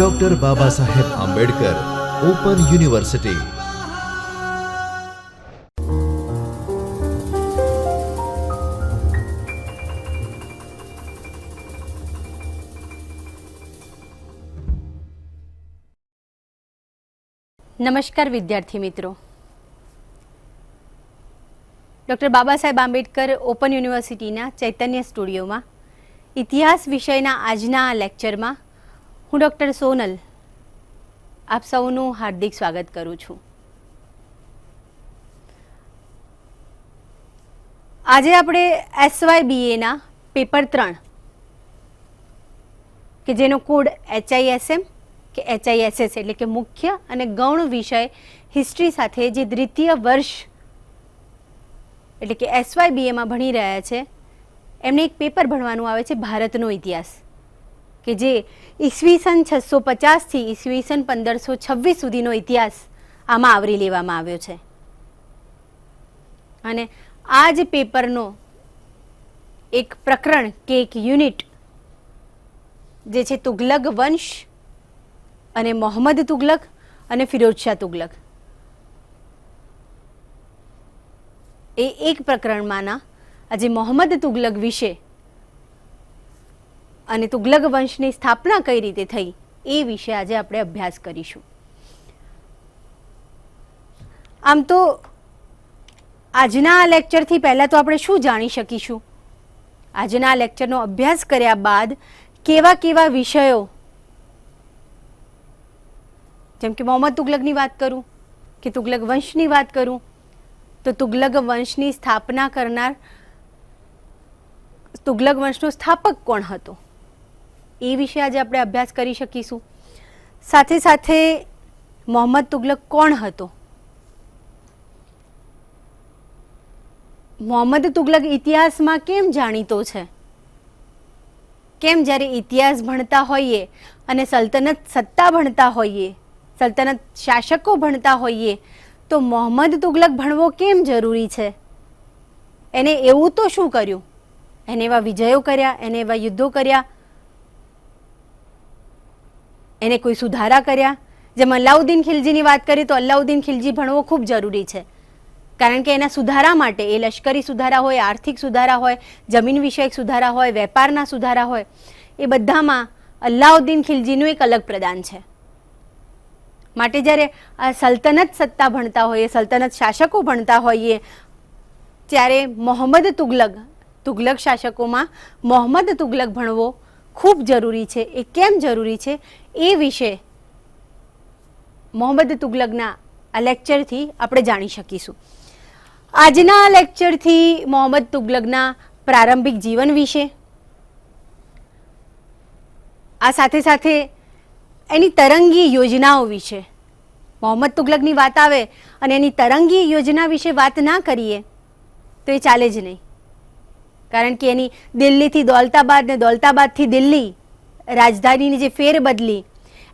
Doctor Baba Saheb Ambedkar open university નમસ્કાર વિદ્યાર્થી મિત્રો. ડૉક્ટર બાબા સાહેબ આંબેડકર ઓપન યુનિવર્સિટીના ચૈતન્ય સ્ટુડિયોમાં ઇતિહાસ વિષયના આજના લેક્ચરમાં હું ડૉક્ટર સોનલ. આપ સૌનું હાર્દિક સ્વાગત કરું છું. આજે આપણે એસવાયબીએના પેપર ત્રણ, કે જેનો કોડ એચઆઈએસએમ કે એચઆઈએસએસ એટલે કે મુખ્ય અને ગૌણ વિષય હિસ્ટ્રી સાથે જે દ્વિતીય વર્ષ એટલે કે એસવાય બીએમાં ભણી રહ્યા છે, એમને એક પેપર ભણવાનું આવે છે ભારતનો ઇતિહાસ. કે જે ઈસવીસન છસો પચાસથી ઈસવીસન પંદરસો છવ્વીસ સુધીનો ઇતિહાસ આમાં આવરી લેવામાં આવ્યો છે. અને આ જ પેપરનો એક પ્રકરણ કે એક યુનિટ જે છે તુગલક વંશ અને મોહમ્મદ તુગલક અને ફિરોજશાહ તુગલક. એ એક પ્રકરણમાંના આજે મોહમ્મદ તુગલક વિશે અને તુગલક વંશની સ્થાપના કઈ રીતે થઈ એ વિશે આજે આપણે અભ્યાસ કરીશું. આમ તો આજના આ લેક્ચરથી પહેલાં તો આપણે શું જાણી શકીશું? આજના લેક્ચરનો અભ્યાસ કર્યા બાદ કેવા કેવા વિષયો જેમ કે મોહમ્મદ તુગલકની વાત કરું કે તુગલક વંશની વાત કરું, તો તુગલક વંશની સ્થાપના કરનાર તુગલક વંશનો સ્થાપક કોણ હતો? એ વિશે આજે આપણે અભ્યાસ કરી શકીશું. સાથે સાથે મોહમ્મદ તુગલક કોણ હતો? મોહમ્મદ તુગલક ઇતિહાસમાં કેમ જાણીતો છે? કેમ જ્યારે ઇતિહાસ ભણતા હોઈએ અને સલ્તનત સત્તા ભણતા હોઈએ, સલ્તનત શાસકો ભણતા હોઈએ, તો મોહમ્મદ તુગલક ભણવો કેમ જરૂરી છે? એને એવું તો શું કર્યું? એને એવા વિજયો કર્યા, એને એવા યુદ્ધો કર્યા એને કોઈ સુધારા કર્યા? જેમ અલાઉદ્દીન ખિલજીની વાત કરીએ તો અલાઉદ્દીન ખિલજી ભણવો ખૂબ જરૂરી છે. કારણ કે એના સુધારા માટે એ લશ્કરી સુધારા હોય, આર્થિક સુધારા હોય, જમીન વિષયક સુધારા હોય, વેપારના સુધારા હોય, એ બધામાં અલ્લાઉદ્દીન ખિલજીનું એક અલગ પ્રદાન છે. માટે જ્યારે આ સલ્તનત સત્તા ભણતા હોઈએ સલ્તનત શાસકો ભણતા હોઈએ, ત્યારે મોહમ્મદ તુગલક તુગલક શાસકોમાં મોહમ્મદ તુગલક ભણવો ખૂબ જરૂરી છે, એ કેમ જરૂરી છે, એ વિશે મોહમ્મદ તુગલકના આ લેક્ચરથી આપણે જાણી શકીશું. આજના લેક્ચરથી મોહમ્મદ તુગલકના પ્રારંભિક જીવન વિશે, આ સાથે સાથે એની તરંગી યોજનાઓ વિશે, મોહમ્મદ તુગલકની વાત આવે અને એની તરંગી યોજના વિશે વાત ના કરીએ, તો એ ચાલે જ નહીં. કારણ કે એની દિલ્હીથી દોલતાબાદ ને દોલતાબાદથી દિલ્હી રાજધાનીની જે ફેર બદલી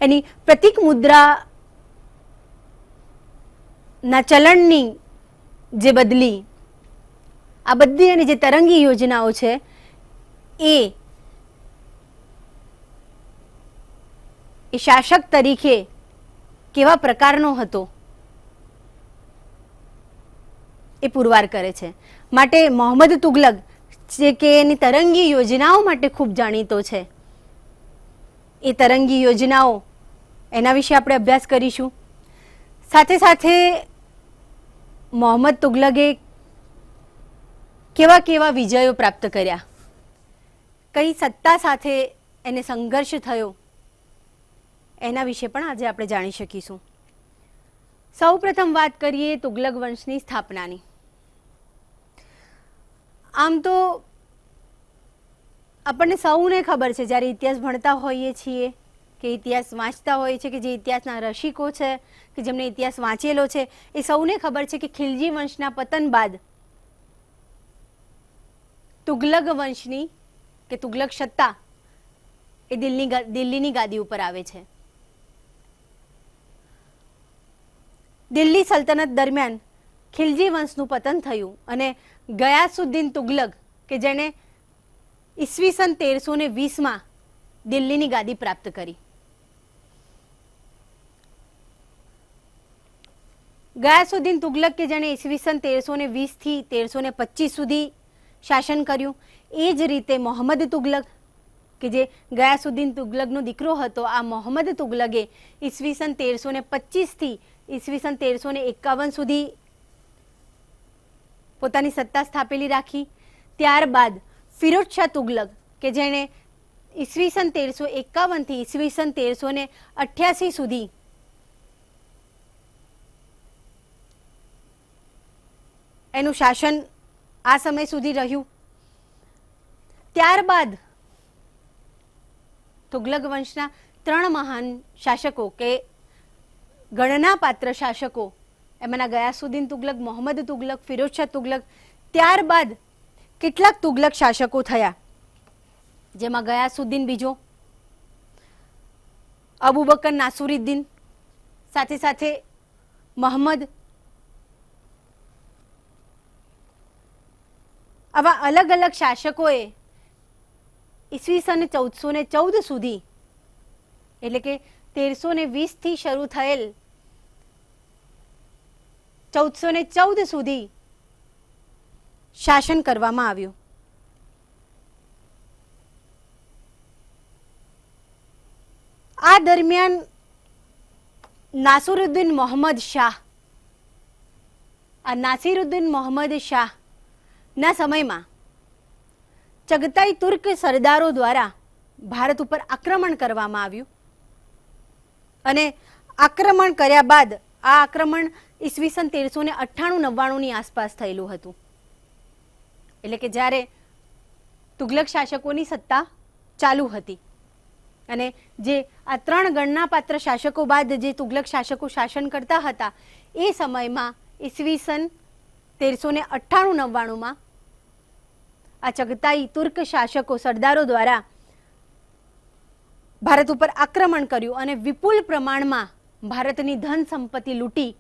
એની પ્રતિક મુદ્રા ચલણની જે બદલી, આ બધી એની જે તરંગી યોજનાઓ છે એ શાસક તરીકે કેવા પ્રકારનો હતો? એ પુરવાર કરે છે. માટે મોહમ્મદ તુગલક જે કે એની તરંગી યોજનાઓ માટે ખૂબ જાણીતો છે. એ તરંગી યોજનાઓ એના વિશે આપણે અભ્યાસ કરીશું. સાથે સાથે મોહમ્મદ તુગલકે કેવા કેવા વિજયો પ્રાપ્ત કર્યા? કઈ સત્તા સાથે એને સંઘર્ષ થયો? એના વિશે પણ આજે આપણે જાણી શકીશું. સૌ પ્રથમ વાત કરીએ તુગલક વંશની સ્થાપનાની. આમ તો આપણને સૌને ખબર છે, જ્યારે ઇતિહાસ ભણતા હોઈએ છીએ, કે ઇતિહાસ વાંચતા હોય છે કે જે ઇતિહાસના રસિકો છે, કે જેમને ઇતિહાસ વાંચેલો છે, એ સૌને ખબર છે કે ખિલજી વંશના પતન બાદ તુગલક વંશની, કે તુગલક સત્તા એ દિલ્હી દિલ્હીની ગાદી ઉપર આવે છે. દિલ્હી સલ્તનત દરમિયાન ખિલજી વંશનું પતન થયું અને ગયાસુદ્દીન તુગલક, કે જેણે ઈસવીસન તેરસો ને વીસમાં દિલ્હીની ગાદી પ્રાપ્ત કરી. ગયાસુદ્દીન તુગલક, કે જેણે ઈસવીસન તેરસો ને વીસથી તેરસો ને પચીસ સુધી શાસન કર્યું, એ જ રીતે મોહમ્મદ તુગલક, કે જે ગયાસુદ્દીન તુગલકનો દીકરો હતો, આ મોહમ્મદ તુગલકે ઈસવીસન તેરસો ને પચીસથી ઈસવીસન તેરસો ને એકાવન સુધી પોતાની સત્તા સ્થાપેલી રાખી. ત્યારબાદ ફિરોજ શાહ તુગલક, કે જેણે ઈસવીસન તેરસો એકાવનથી ઈસવીસન તેરસો ને અઠ્યાસી સુધી એનું શાસન આ સમય સુધી રહ્યું. ત્યારબાદ તુગલક વંશના ત્રણ મહાન શાસકો, કે ગણનાપાત્ર શાસકો એમાંના ગયાસુદ્દીન તુગલક, મોહમ્મદ તુગલક, ફિરોજ શાહ તુગલક, ત્યારબાદ કેટલાક તુગલક શાસકો થયા. જેમાં ગયાસુદ્દીન બીજો, અબુબકર નાસુરુદ્દીન, સાથે સાથે મોહમ્મદ આવા અલગ અલગ શાસકોએ ઈસવીસન ચૌદસો ને ચૌદ સુધી, એટલે કે તેરસો ને વીસથી શરૂ થયેલ ચૌદસો ને ચૌદ સુધી શાસન કરવામાં આવ્યું. આ દરમિયાન નાસિરુદ્દીન મોહમ્મદ શાહ, આ નાસિરુદ્દીન મોહમ્મદ શાહ ના સમયમાં ચગતાઈ તુર્ક સરદારો દ્વારા ભારત ઉપર આક્રમણ કરવામાં આવ્યું અને આક્રમણ કર્યા બાદ આ આક્રમણ ઈસવીસન તેરસો ને અઠ્ઠાણું નવ્વાણુંની આસપાસ થયેલું હતું. એટલે કે જ્યારે તુગલક શાસકોની સત્તા ચાલુ હતી અને જે આ ત્રણ ગણનાપાત્ર શાસકો બાદ જે તુગલક શાસકો શાસન કરતા હતા, એ સમયમાં ઈસવીસન તેરસો ને અઠ્ઠાણું નવ્વાણુંમાં આ ચગતાઈ તુર્ક શાસકો સરદારો દ્વારા ભારત ઉપર આક્રમણ કર્યું અને વિપુલ પ્રમાણમાં ભારતની ધન સંપત્તિ લૂંટી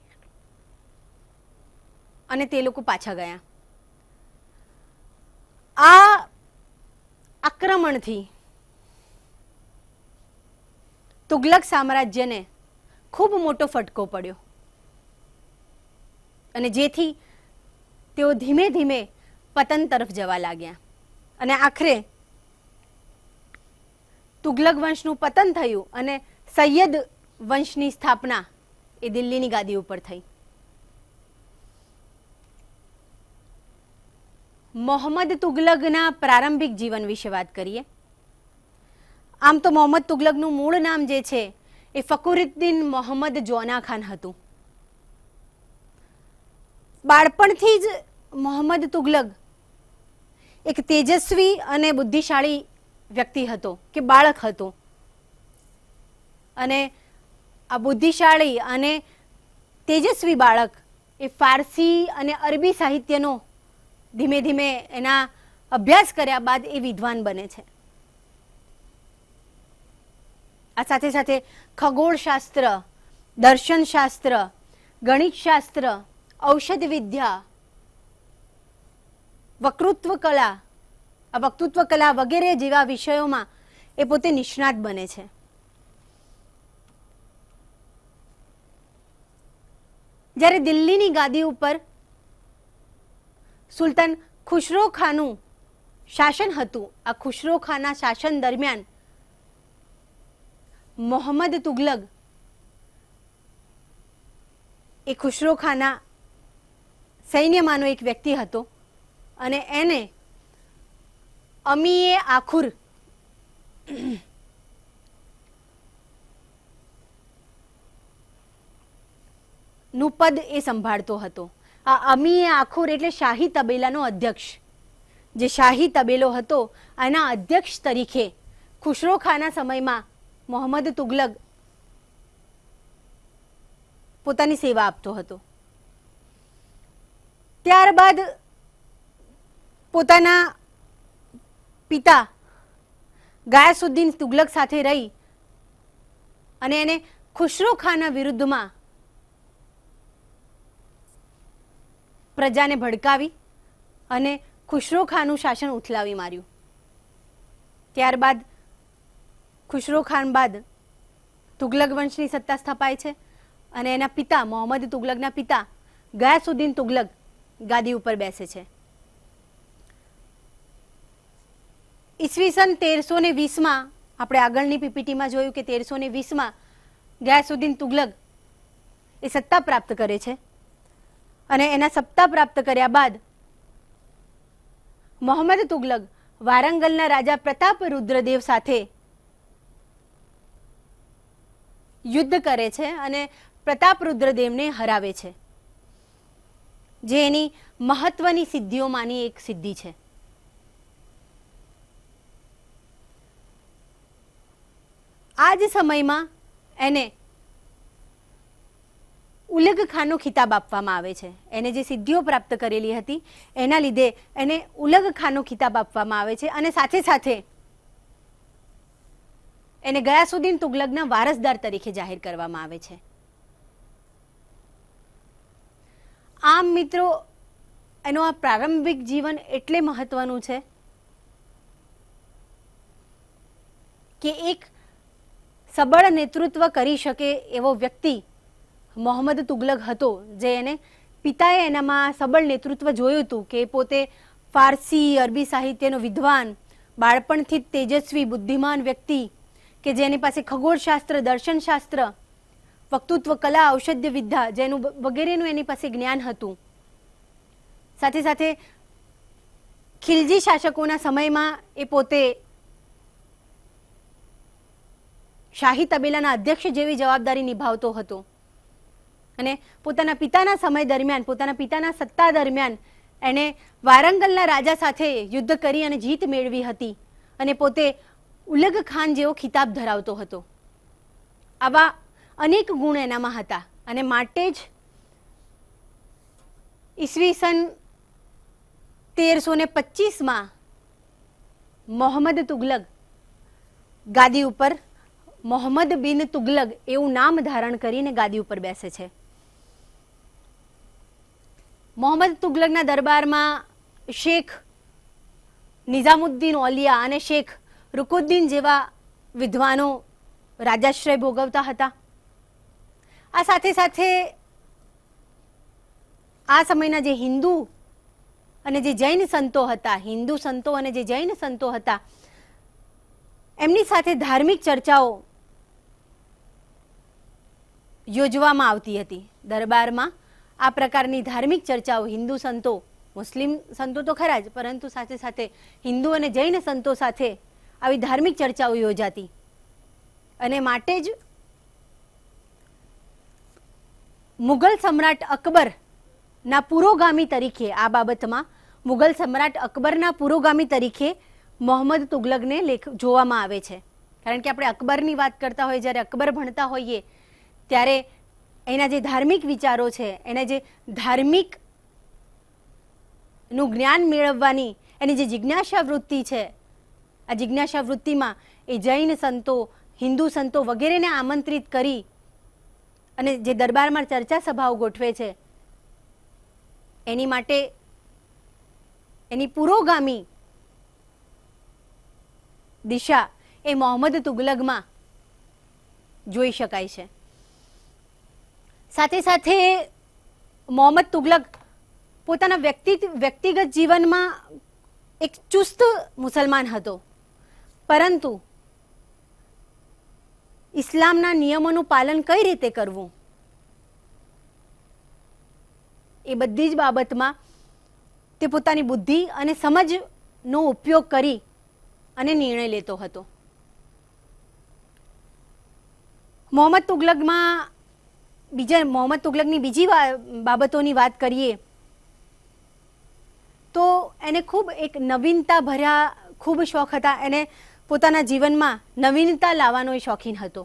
અને તે લોકો પાછા ગયા. આ આક્રમણથી તુગલક સામ્રાજ્યને ખૂબ મોટો ફટકો પડ્યો. અને જેથી તેઓ ધીમે ધીમે પતન તરફ જવા લાગ્યા. અને આખરે તુગલક વંશનું પતન થયું અને સૈયદ વંશની સ્થાપના એ દિલ્હીની ગાદી ઉપર થઈ. મોહમ્મદ તુગલકના પ્રારંભિક જીવન વિશે વાત કરીએ. આમ તો મોહમ્મદ તુગલકનું મૂળ નામ જે છે એ ફકુરુદ્દીન મોહમ્મદ જોના ખાન હતું. બાળપણથી જ મોહમ્મદ તુગલક એક તેજસ્વી અને બુદ્ધિશાળી વ્યક્તિ હતો કે બાળક હતો. અને આ બુદ્ધિશાળી અને તેજસ્વી બાળક એ ફારસી અને અરબી સાહિત્યનો ધીમે ધીમે એના અભ્યાસ કર્યા બાદ એ વિદ્વાન બને છે. આ સાથે સાથે ખગોળશાસ્ત્ર, દર્શનશાસ્ત્ર, ગણિતશાસ્ત્ર, ઔષધ વિદ્યા, વક્તૃત્વ કલા, આ વક્તૃત્વ કલા વગેરે જેવા વિષયોમાં એ પોતે નિષ્ણાત બને છે. જ્યારે દિલ્હીની ગાદી ઉપર સુલતાન ખુશરો ખાનું શાસન હતું, આ ખુશરો ખાના શાસન દરમિયાન મોહમ્મદ તુગલક એ ખુશરો ખાના સૈન્યમાંનો એક વ્યક્તિ હતો અને એને અમીએ આખુર નું પદ એ સંભાળતો હતો. આ અમીએ આખોર એટલે શાહી તબેલાનો અધ્યક્ષ. જે શાહી તબેલો હતો એના અધ્યક્ષ તરીકે ખુશરો ખાના સમયમાં મોહમ્મદ તુગલક પોતાની સેવા આપતો હતો. ત્યારબાદ પોતાના પિતા ગાયસુદ્દીન તુગલક સાથે રહી અને એને ખુશરો ખાના વિરુદ્ધમાં પ્રજાને ભડકાવી અને ખુશરો ખાનનું શાસન ઉથલાવી માર્યું. ત્યારબાદ ખુશરો ખાન બાદ તુગલક વંશની સત્તા સ્થપાય છે અને એના પિતા, મોહમ્મદ તુગલકના પિતા ગયાસુદ્દીન તુગલક ગાદી ઉપર બેસે છે. ઈસવીસન તેરસો ને વીસમાં આપણે આગળની પીપીટીમાં જોયું કે તેરસો ને વીસમાં ગયાસુદ્દીન તુગલક એ સત્તા પ્રાપ્ત કરે છે. અને એના સત્તા પ્રાપ્ત કર્યા બાદ મોહમ્મદ તુગલક વારંગલના રાજા પ્રતાપ રુદ્રદેવ સાથે યુદ્ધ કરે છે અને પ્રતાપ રુદ્રદેવને હરાવે છે. જે એની મહત્વની સિદ્ધિઓમાંની એક સિદ્ધિ છે. આ જ સમયમાં એને ઉલગ ખાનનો ખિતાબ આપવામાં આવે છે. એને જે સિદ્ધિઓ પ્રાપ્ત કરેલી હતી, એના લીધે એને ઉલગ ખાનનો ખિતાબ આપવામાં આવે છે અને સાથે સાથે એને ગયાસુદ્દીન તુગલકના વારસદાર તરીકે જાહેર કરવામાં આવે છે. આમ મિત્રો, એનો આ પ્રારંભિક જીવન એટલે મહત્વનું છે કે એક સબળ નેતૃત્વ કરી શકે એવો વ્યક્તિ મોહમ્મદ તુગલક હતો, જે એને પિતાએ એનામાં સબળ નેતૃત્વ જોયું હતું કે પોતે ફારસી, અરબી સાહિત્યનો વિદ્વાન, બાળપણથી જ તેજસ્વી, બુદ્ધિમાન વ્યક્તિ કે જેની પાસે ખગોળશાસ્ત્ર, દર્શનશાસ્ત્ર, વક્તૃત્વ, કલા, ઔષધ્ય વિદ્યા જેનું વગેરેનું એની પાસે જ્ઞાન હતું. સાથે સાથે ખિલજી શાસકોના સમયમાં એ પોતે શાહી તબેલાના અધ્યક્ષ જેવી જવાબદારી નિભાવતો હતો. અને પોતાના પિતાના સમય દરમિયાન, પોતાના પિતાના સત્તા દરમિયાન એણે વારંગલના રાજા સાથે યુદ્ધ કરી અને જીત મેળવી હતી. અને પોતે ઉલગ ખાન જેવો ખિતાબ ધરાવતો હતો. આવા અનેક ગુણ એનામાં હતા. અને માટે જ ઈસવીસન તેરસો ને પચીસમાં મોહમ્મદ તુગલક ગાદી ઉપર, મોહમ્મદ બિન તુગલક એવું નામ ધારણ કરીને ગાદી ઉપર બેસે છે. મોહમ્મદ તુગલકના દરબારમાં શેખ નિઝામુદ્દીન ઓલિયા અને શેખ રુકુદ્દીન જેવા વિદ્વાનો રાજાશ્રય ભોગવતા હતા. આ સાથે સાથે આ સમયના જે હિન્દુ અને જે જૈન સંતો હતા, હિન્દુ સંતો અને જે જૈન સંતો હતા, એમની સાથે ધાર્મિક ચર્ચાઓ યોજવામાં આવતી હતી દરબારમાં. આ પ્રકારની ધાર્મિક ચર્ચાઓ હિન્દુ સંતો, મુસ્લિમ સંતો તો ખરા જ, પરંતુ સાથે સાથે હિન્દુ અને જૈન સંતો સાથે આવી ધાર્મિક ચર્ચાઓ યોજાતી. અને માટે જ મુગલ સમ્રાટ અકબર ના પુરોગામી તરીકે આ બાબતમાં મુગલ સમ્રાટ અકબરના પુરોગામી તરીકે મોહમ્મદ તુગલકને લેખ જોવામાં આવે છે. કારણ કે આપણે અકબરની વાત કરતા હોઈએ, જ્યારે અકબર ભણતા હોઈએ, ત્યારે એના જે ધાર્મિક વિચારો છે, એના જે ધાર્મિકનું જ્ઞાન મેળવવાની, એની જે જિજ્ઞાસા વૃત્તિ છે, આ જિજ્ઞાસા વૃત્તિમાં એ જૈન સંતો, હિન્દુ સંતો વગેરેને આમંત્રિત કરી અને જે દરબારમાં ચર્ચા સભાઓ ગોઠવે છે, એની માટે એની પુરોગામી દિશા એ મોહમ્મદ તુગલગમાં જોઈ શકાય છે. સાથે સાથે મોહમ્મદ તુગલક પોતાના વ્યક્તિ વ્યક્તિગત જીવનમાં એક ચુસ્ત મુસલમાન હતો. પરંતુ ઇસ્લામના નિયમોનું પાલન કઈ રીતે કરવું? એ બધી જ બાબતમાં તે પોતાની બુદ્ધિ અને સમજનો ઉપયોગ કરી અને નિર્ણય લેતો હતો. મોહમ્મદ તુગલકમાં બીજા મોહમ્મદ તુગલકની બીજી બાબતોની વાત કરીએ, તો એને ખૂબ એક નવીનતા ભર્યા, ખૂબ શોખ હતા. એને પોતાના જીવનમાં નવીનતા લાવવાનો એ શોખીન હતો.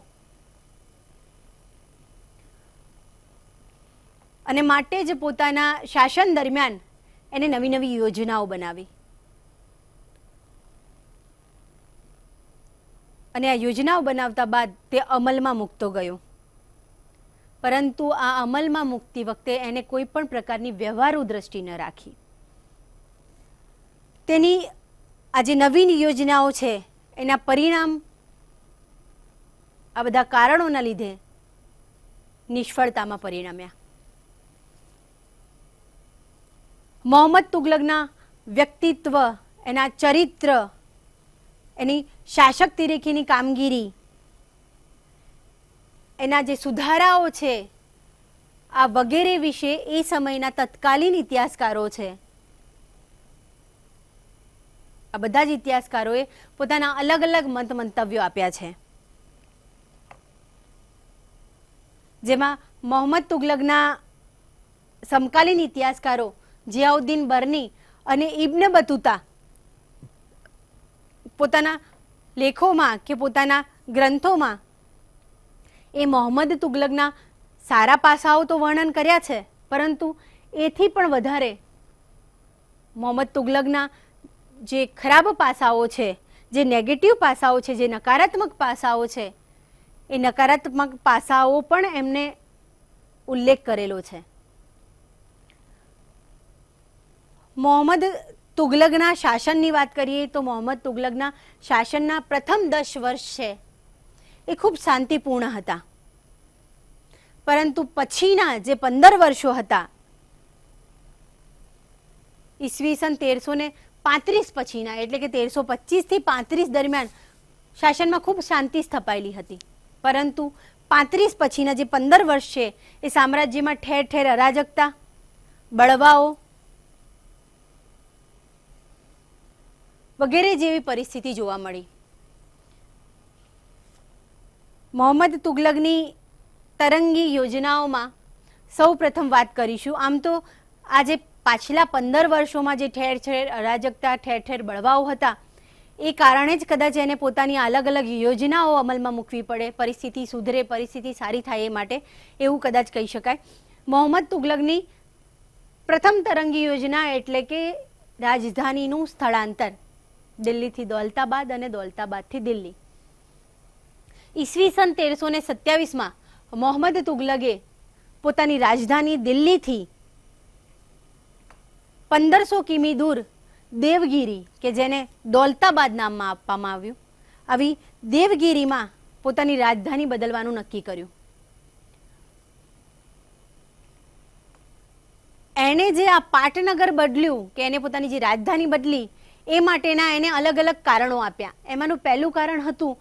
અને માટે જ પોતાના શાસન દરમિયાન એને નવી નવી યોજનાઓ બનાવી. અને આ યોજનાઓ બનાવતા બાદ તે અમલમાં મૂકતો ગયો. પરંતુ આ અમલમાં મૂકતી વખતે એને કોઈ પણ પ્રકારની વ્યવહારુ દ્રષ્ટિ ન રાખી. તેની આ જે નવીન યોજનાઓ છે, એના પરિણામ આ બધા કારણોના લીધે નિષ્ફળતામાં પરિણમ્યા. મોહમ્મદ તુગલકના વ્યક્તિત્વ, એના ચરિત્ર, એની શાસક તરીકેની કામગીરી એના જે સુધારાઓ છે, આ વગેરે વિશે એ સમયના તત્કાલીન ઇતિહાસકારો છે. આ બધા જ ઇતિહાસકારોએ પોતાના અલગ અલગ મત મંતવ્યો આપ્યા છે. જેમાં મોહમ્મદ તુગલકના સમકાલીન ઇતિહાસકારો જિયાઉદ્દીન બર્ની અને ઇબ્ન બતુતા પોતાના લેખોમાં કે પોતાના ગ્રંથોમાં એ મોહમ્મદ તુગલકના સારા પાસાઓ તો વર્ણન કર્યા છે, પરંતુ એથી પણ વધારે મોહમ્મદ તુગલકના જે ખરાબ પાસાઓ છે, જે નેગેટિવ પાસાઓ છે, જે નકારાત્મક પાસાઓ છે, એ નકારાત્મક પાસાઓ પણ એમને ઉલ્લેખ કરેલો છે. મોહમ્મદ તુગલકના શાસનની વાત કરીએ તો મોહમ્મદ તુગલકના શાસનના પ્રથમ દસ વર્ષ છે. એ ખૂબ શાંતિપૂર્ણ હતા. પરંતુ પછીના જે પંદર વર્ષો હતા, ઈસવીસન તેરસો ને પાંત્રીસ પછીના, એટલે કે તેરસો પચીસથી પાંત્રીસ દરમિયાન શાસનમાં ખૂબ શાંતિ સ્થપાયેલી હતી. પરંતુ પાંત્રીસ પછીના જે પંદર વર્ષ છે, એ સામ્રાજ્યમાં ઠેર ઠેર અરાજકતા, બળવાઓ વગેરે જેવી પરિસ્થિતિ જોવા મળી. મોહમ્મદ તુગલકની તરંગી યોજનાઓમાં સૌ પ્રથમ વાત કરીશું. આમ તો આજે પાછલા પંદર વર્ષોમાં જે ઠેર ઠેર અરાજકતા, ઠેર ઠેર બળવાઓ હતા, એ કારણે જ કદાચ એને પોતાની અલગ અલગ યોજનાઓ અમલમાં મૂકવી પડે. પરિસ્થિતિ સુધરે, પરિસ્થિતિ સારી થાય એ માટે એવું કદાચ કહી શકાય. મોહમ્મદ તુગલકની પ્રથમ તરંગી યોજના એટલે કે રાજધાનીનું સ્થળાંતર, દિલ્હીથી દૌલતાબાદ અને દૌલતાબાદથી દિલ્હી. ઈસવીસન તેરસો ને સત્યાવીસમાં મોહમ્મદ તુગલકે પોતાની રાજધાની દિલ્હીથી પંદરસો કિમી દૂર દેવગીરી, કે જેને દોલતાબાદ નામમાં આપવામાં આવ્યું, આવી દેવગીરીમાં પોતાની રાજધાની બદલવાનું નક્કી કર્યું. એણે જે આ પાટનગર બદલ્યું, કે એને પોતાની જે રાજધાની બદલી, એ માટેના એને અલગ અલગ કારણો આપ્યા. એમાંનું પહેલું કારણ હતું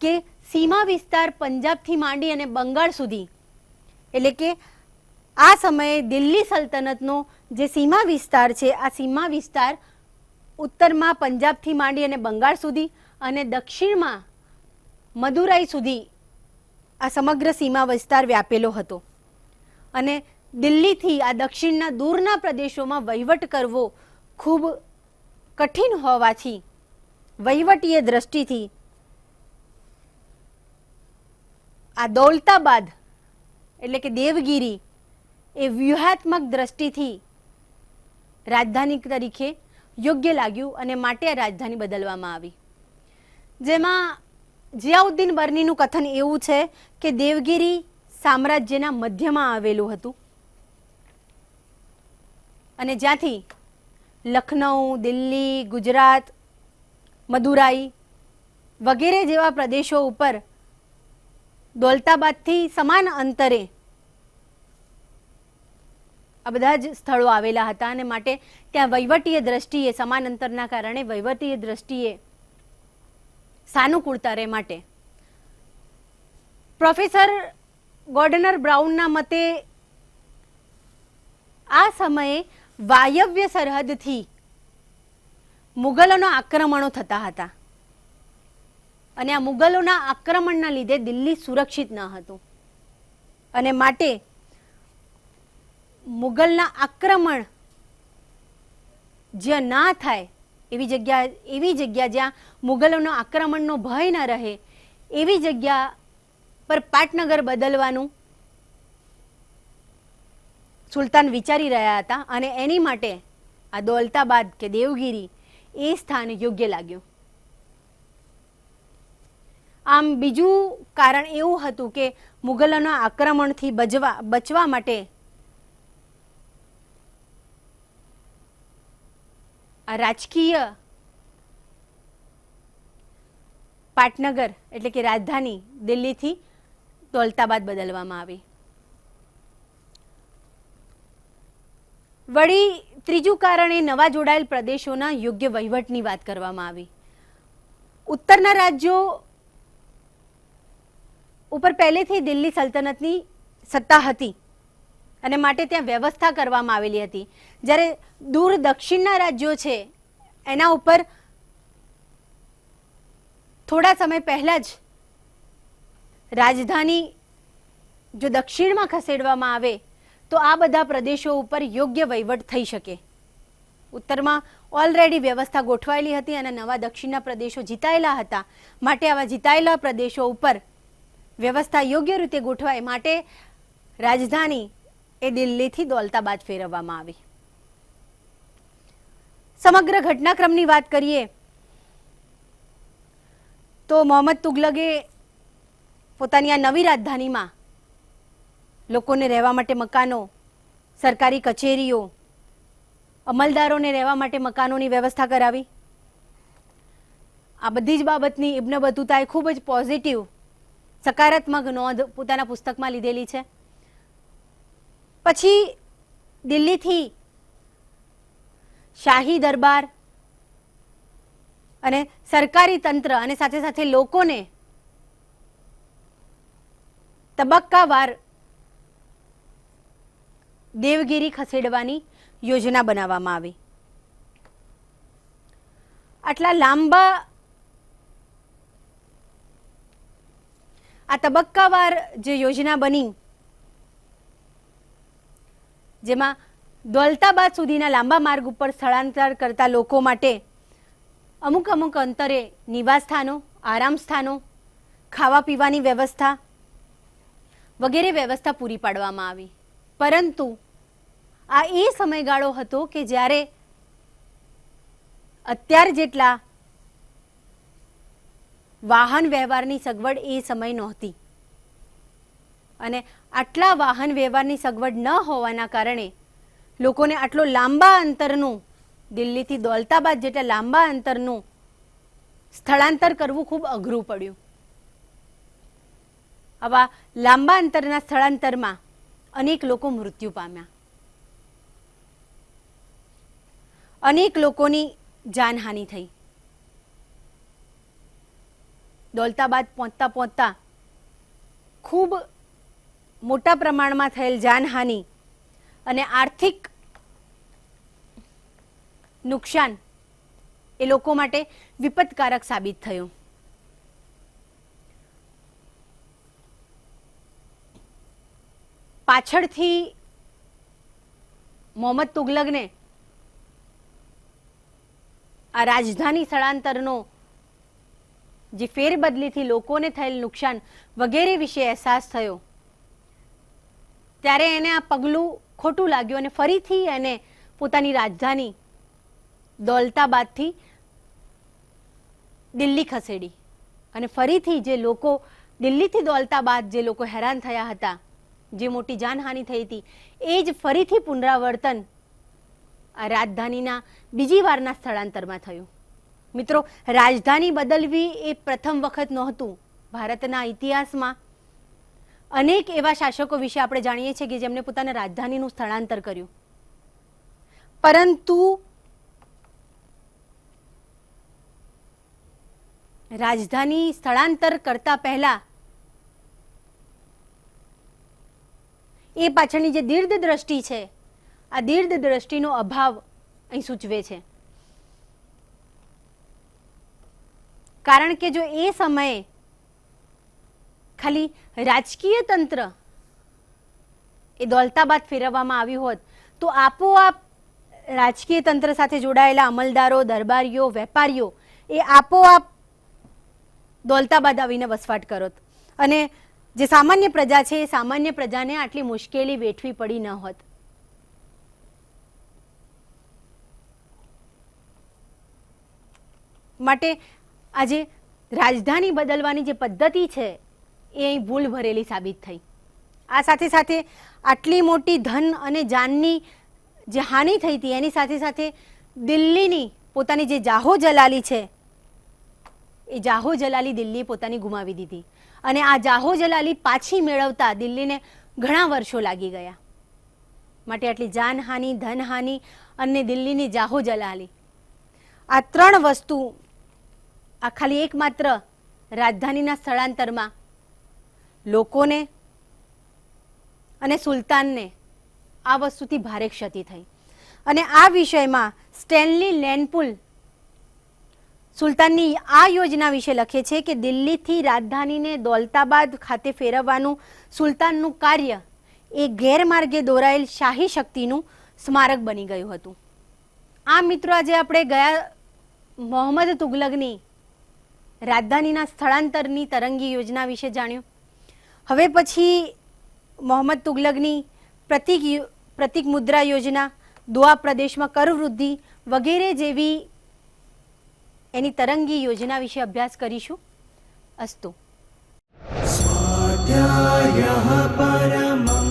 કે સીમા વિસ્તાર પંજાબથી માંડી અને બંગાળ સુધી. એટલે કે આ સમયે દિલ્હી સલ્તનતનો જે સીમા વિસ્તાર છે, આ સીમા વિસ્તાર ઉત્તરમાં પંજાબથી માંડી અને બંગાળ સુધી અને દક્ષિણમાં મદુરાઈ સુધી આ સમગ્ર સીમા વિસ્તાર વ્યાપેલો હતો. અને દિલ્હીથી આ દક્ષિણના દૂરના પ્રદેશોમાં વહીવટ કરવો ખૂબ કઠિન હોવાથી વહીવટીય દ્રષ્ટિથી આ દૌલતાબાદ, એટલે કે દેવગીરી, એ વ્યૂહાત્મક દ્રષ્ટિથી રાજધાની તરીકે યોગ્ય લાગ્યું અને માટે આ રાજધાની બદલવામાં આવી. જેમાં જિયાઉદ્દીન બર્નીનું કથન એવું છે કે દેવગીરી સામ્રાજ્યના મધ્યમાં આવેલું હતું. અને જ્યાંથી લખનઉ, દિલ્હી, ગુજરાત, મદુરાઈ વગેરે જેવા પ્રદેશો ઉપર દૌલતાબાદથી સમાન અંતરે આ બધા જ સ્થળો આવેલા હતા અને માટે ત્યાં વહીવટીય દ્રષ્ટિએ સમાન અંતરના કારણે વહીવટીય દ્રષ્ટિએ સાનુકૂળતા રહે માટે. પ્રોફેસર ગોર્ડનર બ્રાઉનના મતે આ સમયે વાયવ્ય સરહદથી મુગલોના આક્રમણો થતા હતા. અને આ મુગલોના આક્રમણના લીધે દિલ્હી સુરક્ષિત ન હતું. અને માટે મુગલના આક્રમણ જ્યાં ના થાય, એવી જગ્યા એવી જગ્યા જ્યાં મુગલોના આક્રમણનો ભય ન રહે, એવી જગ્યા પર પાટનગર બદલવાનું સુલતાન વિચારી રહ્યા હતા અને એની માટે આ દોલતાબાદ કે દેવગીરી એ સ્થાન યોગ્ય લાગ્યું. આમ બીજું કારણ એવું હતું કે મુગલોના આક્રમણથી બચવા બચવા માટે રાજકીય પાટનગર એટલે કે રાજધાની દિલ્હીથી દોલતાબાદ બદલવામાં આવી. વળી ત્રીજું કારણ એ નવા જોડાયેલ પ્રદેશોના યોગ્ય વહીવટની વાત કરવામાં આવી. ઉત્તરના રાજ્યો ઉપર પહેલેથી દિલ્હી સલ્તનતની સત્તા હતી અને માટે ત્યાં વ્યવસ્થા કરવામાં આવેલી હતી. જ્યારે દૂર દક્ષિણના રાજ્યો છે, એના ઉપર થોડા સમય પહેલા જ રાજધાની જો દક્ષિણમાં ખસેડવામાં આવે, તો આ બધા પ્રદેશો ઉપર યોગ્ય વહીવટ થઈ શકે. ઉત્તરમાં ઓલરેડી વ્યવસ્થા ગોઠવાયેલી હતી અને નવા દક્ષિણના પ્રદેશો જીતાયેલા હતા. માટે આવા જીતાયેલા પ્રદેશો ઉપર વ્યવસ્થા યોગ્ય રીતે ગોઠવાય માટે રાજધાની એ દિલ્હીથી દોલતાબાદ ફેરવવામાં આવી. સમગ્ર ઘટનાક્રમની વાત કરીએ તો મોહમ્મદ તુગલકે પોતાની આ નવી રાજધાનીમાં લોકોને રહેવા માટે મકાનો, સરકારી કચેરીઓ, અમલદારોને રહેવા માટે મકાનોની વ્યવસ્થા કરાવી. આ બધી જ બાબતની ઇબ્ન બતુતાએ ખૂબ જ પોઝિટિવ સકારાત્મક નોંધ પોતાના પુસ્તકમાં લીધેલી છે. પછી દિલ્હીથી શાહી દરબાર અને સરકારી તંત્ર અને સાથે સાથે લોકોને તબક્કાવાર દેવગીરી ખસેડવાની યોજના બનાવવામાં આવી. આટલા લાંબા આ તબક્કાવાર જે યોજના બની, જેમાં દૌલતાબાદ સુધીના લાંબા માર્ગ ઉપર સ્થળાંતર કરતા લોકો માટે અમુક અમુક અંતરે નિવાસ સ્થાનો, આરામ સ્થાનો, ખાવા પીવાની વ્યવસ્થા વગેરે વ્યવસ્થા પૂરી પાડવામાં આવી. પરંતુ આ એ સમયગાળો હતો કે જ્યારે અત્યાર જેટલા વાહન વ્યવહારની સગવડ એ સમય નહોતી. અને આટલા વાહન વ્યવહારની સગવડ ન હોવાના કારણે લોકોને આટલો લાંબા અંતરનું, દિલ્હીથી દોલતાબાદ જેટલા લાંબા અંતરનું સ્થળાંતર કરવું ખૂબ અઘરું પડ્યું. આવા લાંબા અંતરના સ્થળાંતરમાં અનેક લોકો મૃત્યુ પામ્યા. અનેક લોકોની જાનહાનિ થઈ. દૌલતાબાદ પહોંચતા પહોંચતા ખૂબ મોટા પ્રમાણમાં થયેલ જાનહાનિ અને આર્થિક નુકસાન એ લોકો માટે વિપત્કારક સાબિત થયું. પાછળથી મોહમ્મદ તુગલકને આ રાજધાની સ્થળાંતરનો જે ફેરબદલીથી લોકોને થયેલ નુકસાન વગેરે વિશે અહેસાસ થયો. ત્યારે એને આ પગલું ખોટું લાગ્યું અને ફરીથી એને પોતાની રાજધાની દોલતાબાદથી દિલ્હી ખસેડી. અને ફરીથી જે લોકો દિલ્હીથી દોલતાબાદ જે લોકો હેરાન થયા હતા, જે મોટી જાનહાનિ થઈ હતી, એ જ ફરીથી પુનરાવર્તન આ રાજધાનીના બીજી વારના સ્થળાંતરમાં થયું. મિત્રો, રાજધાની બદલવી એ પ્રથમ વખત નહોતું ભારતના ઇતિહાસમાં. અનેક એવા શાસકો વિશે આપણે જાણીએ છીએ કે જેમણે પોતાના રાજધાનીનું સ્થળાંતર કર્યું. પરંતુ રાજધાની સ્થળાંતર કરતા પહેલા એ પાછળની જે દીર્ઘ દ્રષ્ટિ છે, આ દીર્ઘ દ્રષ્ટિનો અભાવ અહીં સૂચવે છે. કારણ કે જો એ સમયે ખાલી રાજકીય તંત્ર એ દોલતાબાદ ફેરવવામાં આવ્યું હોત, તો આપોઆપ રાજકીય તંત્ર સાથે જોડાયેલા અમલદારો, દરબારીઓ, વેપારીઓ એ આપોઆપ દોલતાબાદ આવીને વસવાટ કરત. અને જે સામાન્ય પ્રજા છે, એ સામાન્ય પ્રજાને આટલી મુશ્કેલી વેઠવી પડી ન હોત. માટે આજે રાજધાની બદલવાની જે પદ્ધતિ છે, એ અહીં ભૂલ ભરેલી સાબિત થઈ. આ સાથે સાથે આટલી મોટી ધન અને જાનની જે હાનિ થઈ હતી, એની સાથે સાથે દિલ્હીની પોતાની જે જાહો જલાલી છે, એ જાહો જલાલી દિલ્હી પોતાની ગુમાવી દીધી. અને આ જાહો જલાલી પાછી મેળવતા દિલ્હીને ઘણા વર્ષો લાગી ગયા. માટે આટલી જાનહાનિ, ધનહાનિ અને દિલ્હીની જાહો જલાલી. આ ત્રણ વસ્તુ આ ખાલી એકમાત્ર રાજધાનીના સ્થળાંતરમાં. લોકોને અને સુલતાનને આ વસ્તુથી ભારે ક્ષતિ થઈ. અને આ વિષયમાં સ્ટેનલી લેન્ડપુલ સુલતાનની આ યોજના વિશે લખે છે કે દિલ્હીથી રાજધાનીને દૌલતાબાદ ખાતે ફેરવવાનું સુલતાનનું કાર્ય એ ગેરમાર્ગે દોરાયેલ શાહી શક્તિનું સ્મારક બની ગયું હતું. આ મિત્રો આજે આપણે ગયા મોહમ્મદ તુગલકની રાજધાનીના સ્થળાંતરની તરંગી યોજના વિશે જાણ્યું. હવે પછી મોહમ્મદ તુગલકની પ્રતિક પ્રતિક મુદ્રા યોજના, દુઆ પ્રદેશમાં કરવૃદ્ધિ વગેરે જેવી એની તરંગી યોજના વિશે અભ્યાસ કરીશું. અસ્તુ. સ્વાધ્યાય પરમા